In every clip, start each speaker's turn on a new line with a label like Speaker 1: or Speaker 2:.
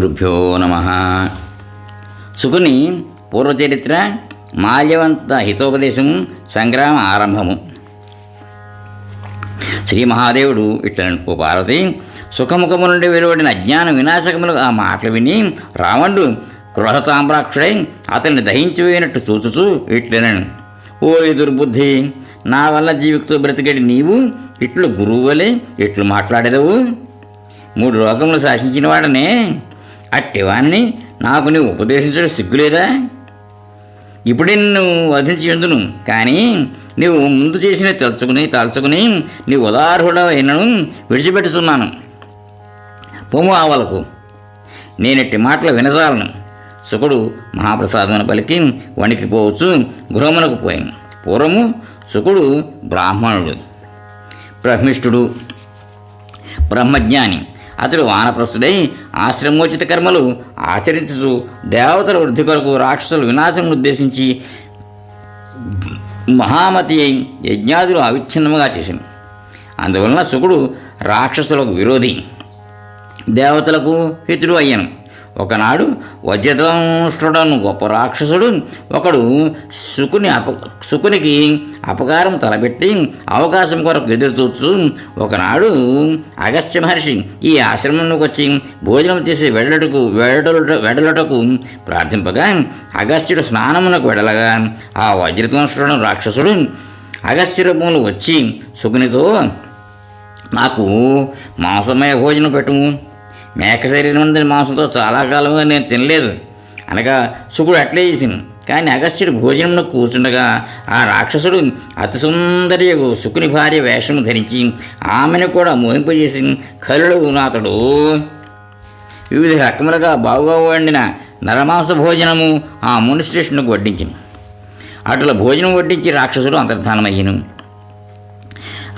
Speaker 1: గురుభ్యో నమ. సుకుని పూర్వచరిత్ర మాల్యవంత హితోపదేశము సంగ్రామ ఆరంభము. శ్రీ మహాదేవుడు ఇట్లను ఓ పార్వతి సుఖముఖము నుండి వెలువడిన అజ్ఞాన వినాశకములు ఆ మాటలు విని రావణుడు క్రోధతామ్రాక్షుడై అతన్ని దహించిపోయినట్టు చూచుచూ ఇట్లనను ఓ దుర్బుద్ధి నా వల్ల జీవితో బ్రతికేటి నీవు? ఇట్లు గురువులే ఇట్లు మాట్లాడేదవు? మూడు లోకములు శాసించిన వాడనే? అట్టివాణ్ణి నాకు నీవు ఉపదేశించడం సిగ్గులేదా? ఇప్పుడే నిన్ను వధించి ఉందును కానీ నీవు ముందు చేసిన తలుచుకుని తలుచుకుని నీ ఉదాహరుడైనను విడిచిపెట్టుచున్నాను. పొమ్ము ఆవలకు. నేనెట్టి మాటలు వినజాలను. సుకుడు మహాప్రసాదమును పలికి వణికిపోవచ్చు గృహమునకు పోయాను. పూర్వము సుకుడు బ్రాహ్మణుడు. బ్రహ్మిష్ఠుడు బ్రహ్మజ్ఞాని. అతడు వానప్రస్థుడై ఆశ్రమోచిత కర్మలు ఆచరించుచు దేవతల వృద్ధి కొరకు రాక్షసుల వినాశం ఉద్దేశించి మహామతి అయి యజ్ఞాదులు అవిచ్ఛిన్నముగా చేసింది అందువలన శుకుడు రాక్షసులకు విరోధి దేవతలకు హితుడు అయ్యాను. ఒకనాడు వజ్రదంష్టుడను గొప్ప రాక్షసుడు ఒకడు శుకుని అప శుకునికి అపకారం తలపెట్టి అవకాశం కొరకు ఎదురు ఒకనాడు అగస్త్య మహర్షి ఈ ఆశ్రమంలోకి వచ్చి భోజనం చేసి వెళ్ళటకు వెడలుట వెడలటకు ప్రార్థింపగా అగస్త్యుడు స్నానమునకు వెడలగా ఆ వజ్రదంష్టుడు రాక్షసుడు అగస్త్య రూపంలో వచ్చి శుకునితో నాకు మాంసమయ భోజనం పెట్టుము. మేక శరీరం మాంసంతో చాలా కాలంగా నేను తినలేదు. అనగా శుకుడు అట్లే చేసింది కానీ అగస్త్యుడు భోజనంలో కూర్చుండగా ఆ రాక్షసుడు అతి సుందరి శుకుని భార్య వేషము ధరించి ఆమెను కూడా మోహింపజేసి కరుడు నాతడు వివిధ రకములుగా బాగుగా వండిన నరమాంస భోజనము ఆ మునిశ్రేష్ఠునికి వడ్డించింది అట్లా భోజనం వడ్డించి రాక్షసుడు అంతర్ధానమయ్యను.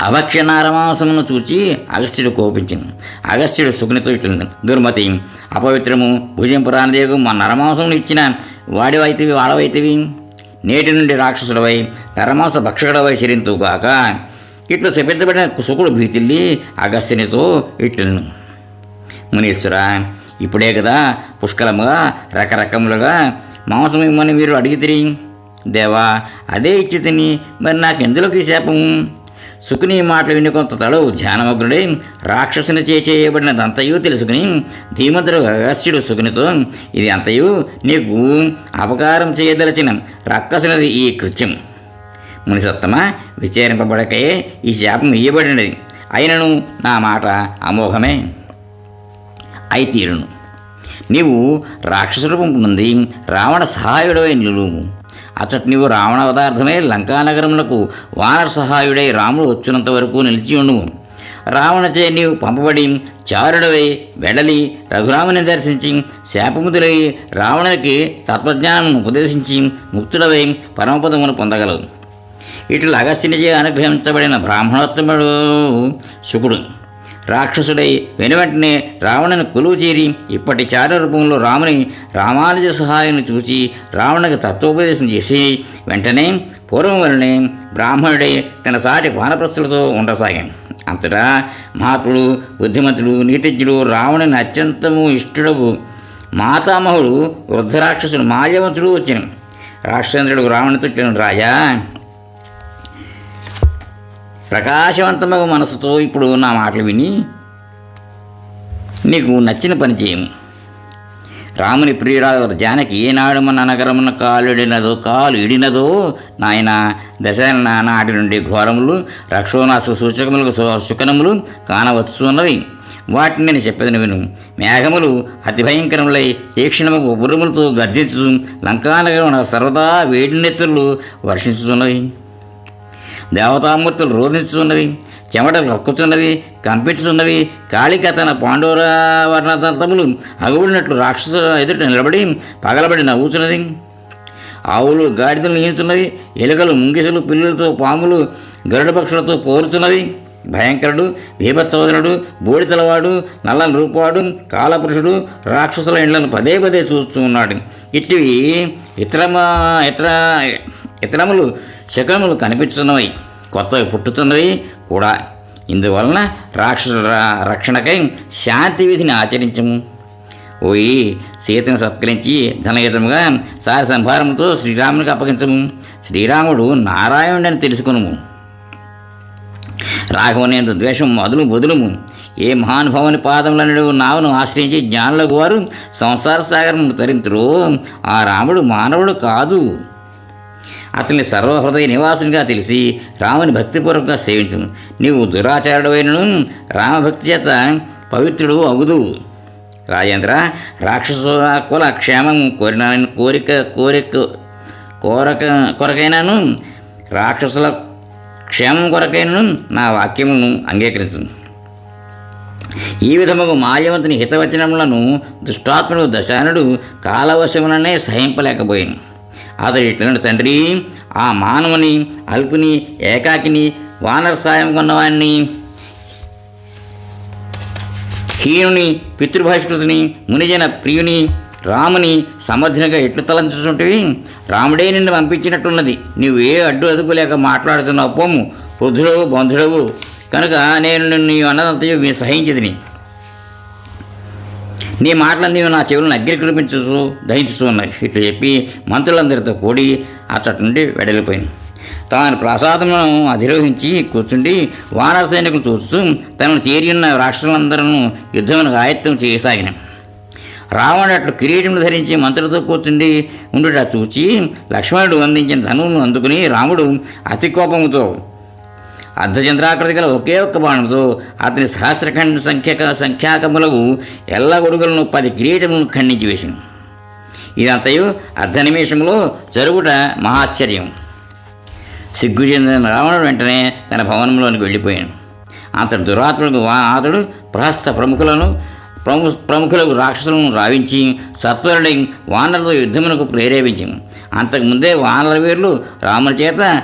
Speaker 1: అభక్షనారమాంసమును చూచి అగస్త్యుడు కోపించింది అగస్త్యుడు సుకునితో ఇట్లుంది దుర్మతి అపవిత్రము భుజంపురానదేగు మా నరమాంసమును ఇచ్చిన వాడివైతివి వాడవైతివి. నేటి నుండి రాక్షసుడవై నరమాంస భక్షకుడవై చెరింతుగాక ఇట్లు శపించబడిన సుకుడు భీతిల్లి అగస్త్యునితో ఇట్లను మునీశ్వర ఇప్పుడే కదా పుష్కలముగా రకరకములుగా మాంసం ఇమ్మని మీరు అడిగితిరి దేవా అదే ఇచ్చి తిని మరి నాకెందులోకి శాపము? సుకుని మాటలు విని కొంత తడవు ధ్యానమగ్నుడై రాక్షసుని చే చేయబడినదంతయు తెలుసుకుని ధీమంతుడు అగస్యుడు సుకునితో ఇది అంతయు నీకు అపకారం చేయదలచిన రక్కసునది ఈ కృత్యం. మునిసత్తమ విచారింపబడకే ఈ శాపం ఇయ్యబడినది. అయినను నా మాట అమోఘమే. అయితీరును నీవు రాక్షస రూపం నుండి రావణ సహాయుడై నిలువు. అచ్చటి నీవు రావణ లంకానగరములకు వానర సహాయుడై రాముడు వచ్చినంత వరకు నిలిచి ఉండుము. రావణచే నీవు పంపబడి చారుడవై వెడలి రఘురాముని దర్శించి శాపముతులై రావణునికి తత్వజ్ఞానం ఉపదేశించి ముక్తుడవై పరమపదమును పొందగలవు. ఇట్లు అగస్త్యునిచే అనుగ్రహించబడిన బ్రాహ్మణోత్తముడు శుకుడు. రాక్షసుడై వెనువెంటనే రావణుని కొలువు చేరి ఇప్పటి చార రూపంలో రాముని రామానుజ సహాయాన్ని చూచి రావణునికి తత్వోపదేశం చేసి వెంటనే పూర్వం వలనే బ్రాహ్మణుడై తన సాటి వానప్రస్తులతో ఉండసాగాను అంతటా మహాత్ముడు బుద్ధిమంతుడు నీతిజ్ఞుడు రావణుని అత్యంతము ఇష్టడుగు మాతామహుడు వృద్ధ రాక్షసుడు మాల్యవంతుడు వచ్చిన రాక్షసేంద్రుడు రావణునితో రాయా ప్రకాశవంతమైన మనసుతో ఇప్పుడు నా మాటలు విని నీకు నచ్చిన పని చేయము. రాముని ప్రియురాలు జానకి ఏనాడు మన నగరమున కాలుడినదో కాలు ఇడినదో నాయన దశరథ నాటి నుండి ఘోరములు రక్షోనాశ సూచకములకు శుకనములు కానవచ్చున్నవి వాటిని నేను చెప్పేదని విను. మేఘములు అతి భయంకరములై తీక్షణముకు ఉరుములతో గర్జించు లంకానగరమున సర్వదా వేడినెత్తులు వర్షించుతున్నవి దేవతామూర్తులు రోధించుచున్నవి చెమటలు రొక్కుచున్నవి కంపించుచున్నవి కాళిక తన పాండవర వర్ణతములు అగుబడినట్లు రాక్షస ఎదుట నిలబడి పగలబడి నవ్వుచున్నది. ఆవులు గాడిదలు ఈనుతున్నవి ఎలుకలు ముంగిసలు పిల్లులతో పాములు గరుడ పక్షులతో పోరుచున్నవి. భయంకరుడు భీభత్సవదనుడు బోడితలవాడు నల్లని రూపవాడు కాలపురుషుడు రాక్షసుల ఇండ్లను పదే పదే చూస్తూ ఉన్నాడు. ఇట్టివి ఇతరమా ఇతర ఇతరములు శకములు కనిపిస్తున్నవి కొత్తవి పుట్టుతున్నవి కూడా. ఇందువలన రాక్షసుల రక్షణకై శాంతి విధిని ఆచరించము. పోయి సీతను సత్కరించి ధనయుతముగా సార సంభారంతో శ్రీరామునికి అప్పగించము. శ్రీరాముడు నారాయణుడని తెలుసుకును రాఘవనేంత ద్వేషం మొదలు మొదలుము ఏ మహానుభావుని పాదములనుడు నావను ఆశ్రయించి జ్ఞానులకు వారు సంసార సాగరమును తరింతురో. ఆ రాముడు మానవుడు కాదు. అతని సర్వహృదయ నివాసునిగా తెలిసి రాముని భక్తిపూర్వకంగా సేవించును నీవు దురాచారుడైనను రామభక్తి చేత పవిత్రుడు అగుదు రాజేంద్ర రాక్షస కుల క్షేమం కోరిన కోరిక కోరిక కోరక కొరకైనాను. రాక్షసుల క్షేమం కొరకైనను. నా వాక్యమును అంగీకరించు ఈ విధముగా మాల్యవంతుని హితవచనములను దుష్టాత్ముడు దశానుడు కాలవశములనే సహింపలేకపోయాను. అతడు ఇట్లనే తండ్రి. ఆ మానవుని అల్పుని ఏకాకిని వానర సాయం కొన్నవాణ్ణి. హీనుని పితృభాష్కృతిని మునిజన ప్రియుని రాముని సమర్థునిగా ఎట్లు తలంచుతుంటివి రాముడే నిన్ను పంపించినట్టున్నది. నీవు ఏ అడ్డు అదుపు లేక మాట్లాడుతున్నావు పొమ్ము వృద్ధుడవు బంధుడవు. కనుక నేను నిన్ను నీ అన్నదంతయు మీ సహించదిని నీ మాటలు నీవు నా చెవులను అగ్గి కురిపించు దహించు ఉన్నాయి. ఇట్లా చెప్పి మంత్రులందరితో కూడి అచ్చటి నుండి వెడలిపోయింది. తాను ప్రసాదములను అధిరోహించి కూర్చుండి వానర సైనికులు చూస్తూ తనను చేరి ఉన్న రాక్షసులందరూ యుద్ధమును ఆయత్తం చేయసాగిన. రావణుడు అట్లు కిరీటం ధరించి మంత్రులతో కూర్చుండి ఉండుట చూచి లక్ష్మణుడు అందించిన ధనువును అందుకుని రాముడు అతి కోపముతో అర్ధచంద్రాకృతి గల ఒకే ఒక్క బాణంతో అతని సహస్రఖండ సంఖ్యక సంఖ్యాకములకు ఎల్ల గొడుగులను పది కిరీటములను ఖండించి వేసింది ఇదంతయు అర్ధ నిమిషంలో జరుగుట మహాశ్చర్యం. సిగ్గు చెందిన రావణుడు వెంటనే తన భవనంలోనికి వెళ్ళిపోయాడు. అతడు దురాత్ముడు అతడు ప్రహస్త ప్రముఖులను ప్రము ప్రముఖులకు రాక్షసులను రావించి సత్వరుడి వానరులతో యుద్ధమునకు ప్రేరేపించింది అంతకుముందే వానర వీరులు రాముని చేత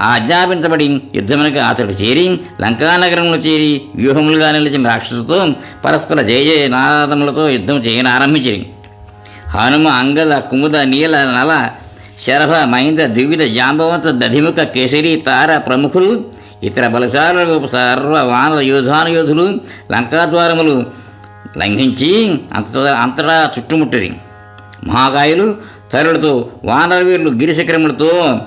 Speaker 1: ఆజ్ఞాపించబడి యుద్ధమునకు అతడు చేరి లంకానగరంలో చేరి వ్యూహములుగా నిలిచిన రాక్షసుతో పరస్పర జయ జయ నాదములతో యుద్ధం చేయని ఆరంభించింది హనుమ అంగద కుముద నీల నల శరభ మహింద ద్వివిధ జాంబవంత దధిముఖ కేసరి తార ప్రముఖులు ఇతర బలశాలకు సర్వ వానర యోధానుయోధులు లంకాద్వారములు లంఘించి అంత అంతటా చుట్టుముట్టరి. మహాకాయులు తరులతో వానరవీరులు గిరిశిఖరములతో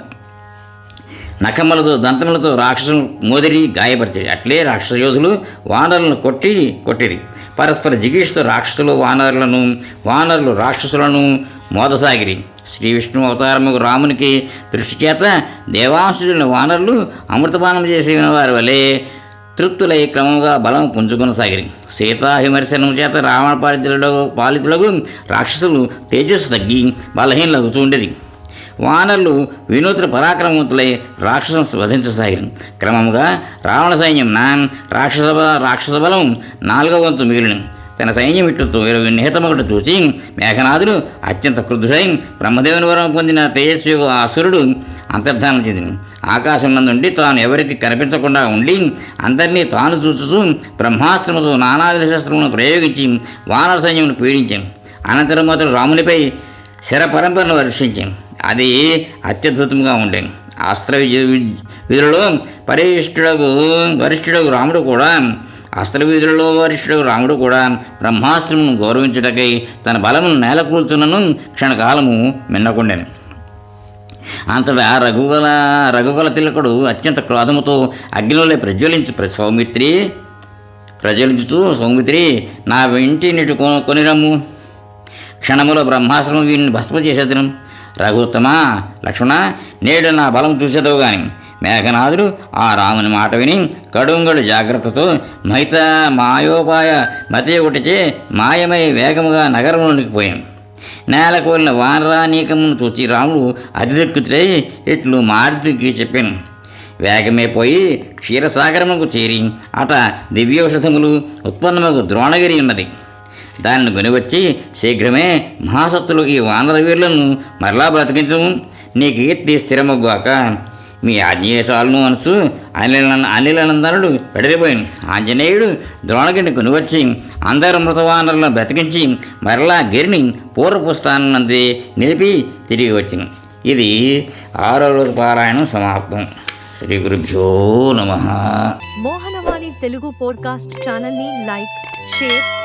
Speaker 1: నఖములతో దంతములతో రాక్షసులు మోదిరి గాయపరిచారు అట్లే రాక్షస యోధులు వానరులను కొట్టి కొట్టిరి. పరస్పర జిగీషతో రాక్షసులు వానరులను వానరులు రాక్షసులను మోదసాగిరి. శ్రీ విష్ణు అవతారము రామునికి దృష్టి చేత దేవాంశులైన వానరులు అమృతపానం చేసిన వారి వలె తృప్తులై క్రమంగా బలం పుంజుకొనసాగిరి సీతా సీతాభిమర్శనం చేత రావణ పాలితులకు పాలితులకు రాక్షసులు తేజస్సు తగ్గి బలహీనలగుతూ ఉండేది. వానరులు వినూత్న పరాక్రమవంతులై రాక్షసం వధించసాగిరి. క్రమముగా రావణ సైన్యం నా రాక్షస రాక్షస బలం నాలుగవ వంతు మిగిలిన. తన సైన్యం ఇట్లు నిహితమొకటి చూసి మేఘనాథుడు అత్యంత క్రుద్ధుడై బ్రహ్మదేవుని వరం పొందిన తేజస్వి అసురుడు అంతర్ధానం చెందింది ఆకాశం నుండి తాను ఎవరికి కనిపించకుండా ఉండి అందరినీ తాను చూచుతూ బ్రహ్మాస్త్రముతో నానావిధ శస్త్రములను ప్రయోగించి వానర సైన్యమును పీడించాం అనంతరం అతడు రామునిపై శరపరంపరను వర్షించాం అది అత్యద్భుతంగా ఉండేది అస్త్ర విజయ విధులలో పరిష్ఠుడకు వరిష్ఠుడకు రాముడు కూడా అస్త్ర విధులలో వరిష్ఠుడు రాముడు కూడా బ్రహ్మాస్త్రమును గౌరవించుటకై తన బలమును నేలకూల్చునను క్షణకాలము మిన్నకుండెను. అంతటా రఘుగల రఘుగల తిలకుడు అత్యంత క్రోధముతో అగ్నిలోనే ప్రజ్వలించు ప్ర- సౌమిత్రి ప్రజ్వలించుచు సౌమిత్రి నా ఇంటి నీటి కొ- కొనిరమ్ము. క్షణములో బ్రహ్మాశ్రమం వీరిని భస్మ చేసేదనం. రఘుత్తమా లక్ష్మణ నేడు నా బలం చూసేదో గాని. మేఘనాథుడు ఆ రాముని మాట విని కడుంగడు జాగ్రత్తతో మహిత మాయోపాయ మతి ఒకటిచే మాయమై వేగముగా నగరంలోనికి పోయాం. నేల కోరిన వానరానీకమును చూచి రాముడు అతిదక్కుతుడై ఇట్లు మారుతికి చెప్పాను. వేగమే పోయి క్షీరసాగరముకు చేరి అట దివ్యౌషధములు ఉత్పన్నముకు ద్రోణగిరి ఉన్నది. దానిని కొనివచ్చి శీఘ్రమే మహాసత్తులు ఈ వానర వీరులను మరలా బ్రతికించము. నీ కీర్తి స్థిరమగ్గాక మీ ఆజ్ఞేయ చాలును అనుచు అనిల అనిలనందనుడు వెడలిపోయాను ఆంజనేయుడు ద్రోణగిరిని కొనివచ్చి అందరు మృతవానరులను బ్రతికించి మరలా గిరిని పూర్వపు స్థానంది నిలిపి తిరిగి వచ్చింది ఇది ఆరో రోజు పారాయణం సమాప్తం. శ్రీ గురుభ్యో నమ.
Speaker 2: మోహనవాణి తెలుగు పోడ్కాస్ట్ ఛానల్ని లైక్ షేర్